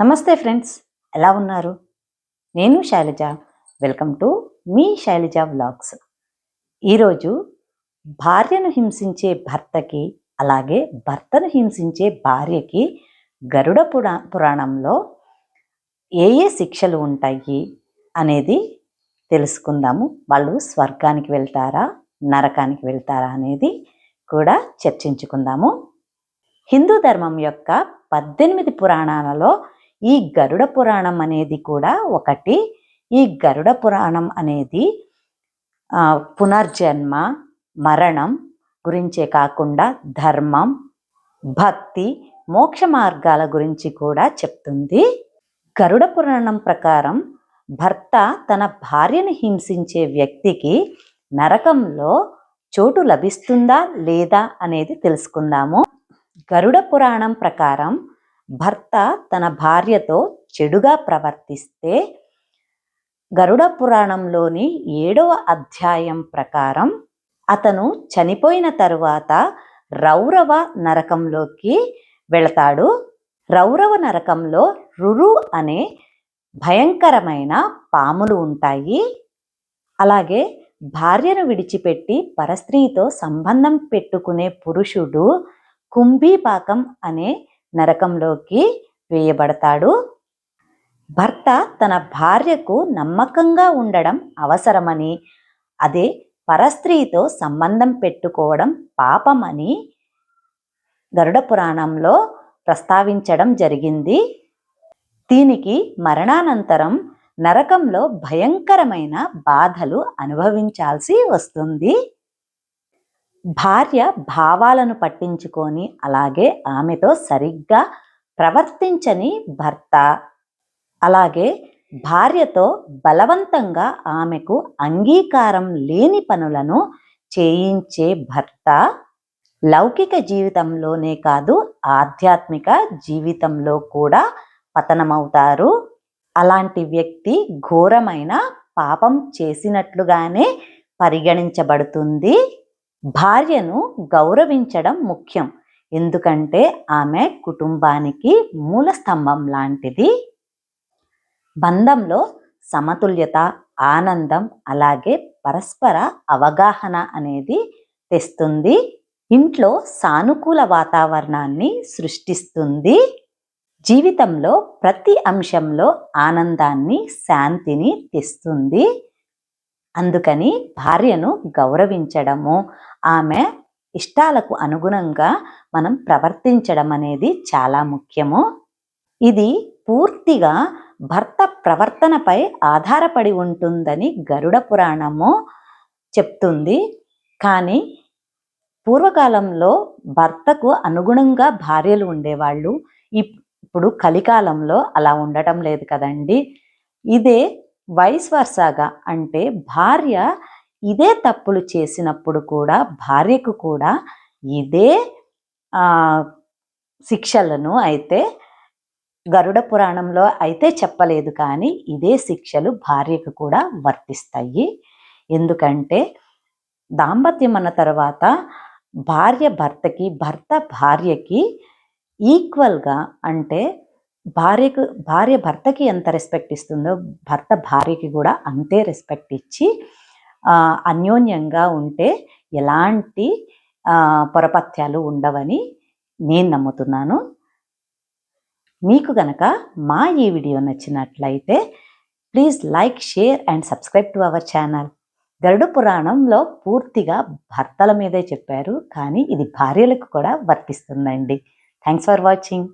నమస్తే ఫ్రెండ్స్ ఎలా ఉన్నారు? నేను శైలజ. వెల్కమ్ టు మీ శైలజ వ్లాగ్స్. ఈరోజు భార్యను హింసించే భర్తకి అలాగే భర్తను హింసించే భార్యకి గరుడ పురా పురాణంలో ఏ ఏ శిక్షలు ఉంటాయి అనేది తెలుసుకుందాము. వాళ్ళు స్వర్గానికి వెళ్తారా నరకానికి వెళ్తారా అనేది కూడా చర్చించుకుందాము. హిందూ ధర్మం యొక్క పద్దెనిమిది పురాణాలలో ఈ గరుడ పురాణం అనేది కూడా ఒకటి. ఈ గరుడ పురాణం అనేది పునర్జన్మ మరణం గురించే కాకుండా ధర్మం భక్తి మోక్ష మార్గాల గురించి కూడా చెప్తుంది. గరుడ పురాణం ప్రకారం భర్త తన భార్యను హింసించే వ్యక్తికి నరకంలో చోటు లభిస్తుందా లేదా అనేది తెలుసుకుందాము. గరుడ పురాణం ప్రకారం భర్త తన భార్యతో చెడుగా ప్రవర్తిస్తే గరుడ పురాణంలోని ఏడవ అధ్యాయం ప్రకారం అతను చనిపోయిన తరువాత రౌరవ నరకంలోకి వెళతాడు. రౌరవ నరకంలో రురు అనే భయంకరమైన పాములు ఉంటాయి. అలాగే భార్యను విడిచిపెట్టి పరస్త్రీతో సంబంధం పెట్టుకునే పురుషుడు కుంభీపాకం అనే నరకంలోకి వేయబడతాడు. భర్త తన భార్యకు నమ్మకంగా ఉండడం అవసరమని అదే పరస్త్రీతో సంబంధం పెట్టుకోవడం పాపమని గరుడ పురాణంలో ప్రస్తావించడం జరిగింది. దీనికి మరణానంతరం నరకంలో భయంకరమైన బాధలు అనుభవించాల్సి వస్తుంది. భార్య భావాలను పట్టించుకొని అలాగే ఆమెతో సరిగ్గా ప్రవర్తించని భర్త. అలాగే భార్యతో బలవంతంగా ఆమెకు అంగీకారం లేని పనులను చేయించే భర్త లౌకిక జీవితంలోనే కాదు ఆధ్యాత్మిక జీవితంలో కూడా పతనమవుతారు. అలాంటి వ్యక్తి ఘోరమైన పాపం చేసినట్లుగానే పరిగణించబడుతుంది. భార్యను గౌరవించడం ముఖ్యం. ఎందుకంటే ఆమె కుటుంబానికి మూల స్తంభం లాంటిది. బంధంలో సమతుల్యత ఆనందం అలాగే పరస్పర అవగాహన అనేది తెస్తుంది. ఇంట్లో సానుకూల వాతావరణాన్ని సృష్టిస్తుంది. జీవితంలో ప్రతి అంశంలో ఆనందాన్ని శాంతిని తెస్తుంది. అందుకని భార్యను గౌరవించడము ఆమె ఇష్టాలకు అనుగుణంగా మనం ప్రవర్తించడం అనేది చాలా ముఖ్యము. ఇది పూర్తిగా భర్త ప్రవర్తనపై ఆధారపడి ఉంటుందని గరుడ పురాణము చెప్తుంది. కానీ పూర్వకాలంలో భర్తకు అనుగుణంగా భార్యలు ఉండేవాళ్ళు ఇప్పుడు కలికాలంలో అలా ఉండటం లేదు కదండి. ఇదే వైస్ వర్సాగా అంటే భార్య ఇదే తప్పులు చేసినప్పుడు కూడా భార్యకు కూడా ఇదే శిక్షలను అయితే గరుడ పురాణంలో అయితే చెప్పలేదు కానీ ఇదే శిక్షలు భార్యకు కూడా వర్తిస్తాయి. ఎందుకంటే దాంపత్యం అన్న తర్వాత భార్య భర్తకి భర్త భార్యకి ఈక్వల్గా అంటే భార్యకు భార్య భర్తకి ఎంత రెస్పెక్ట్ ఇస్తుందో భర్త భార్యకి కూడా అంతే రెస్పెక్ట్ ఇచ్చి అన్యోన్యంగా ఉంటే ఎలాంటి పొరపత్యాలు ఉండవని నేను నమ్ముతున్నాను. మీకు గనక మా ఈ వీడియో నచ్చినట్లయితే please like share and subscribe to our channel. గరుడ పురాణంలో పూర్తిగా భర్తల మీదే చెప్పారు కానీ ఇది భార్యలకు కూడా వర్తిస్తుందండి. Thanks for watching.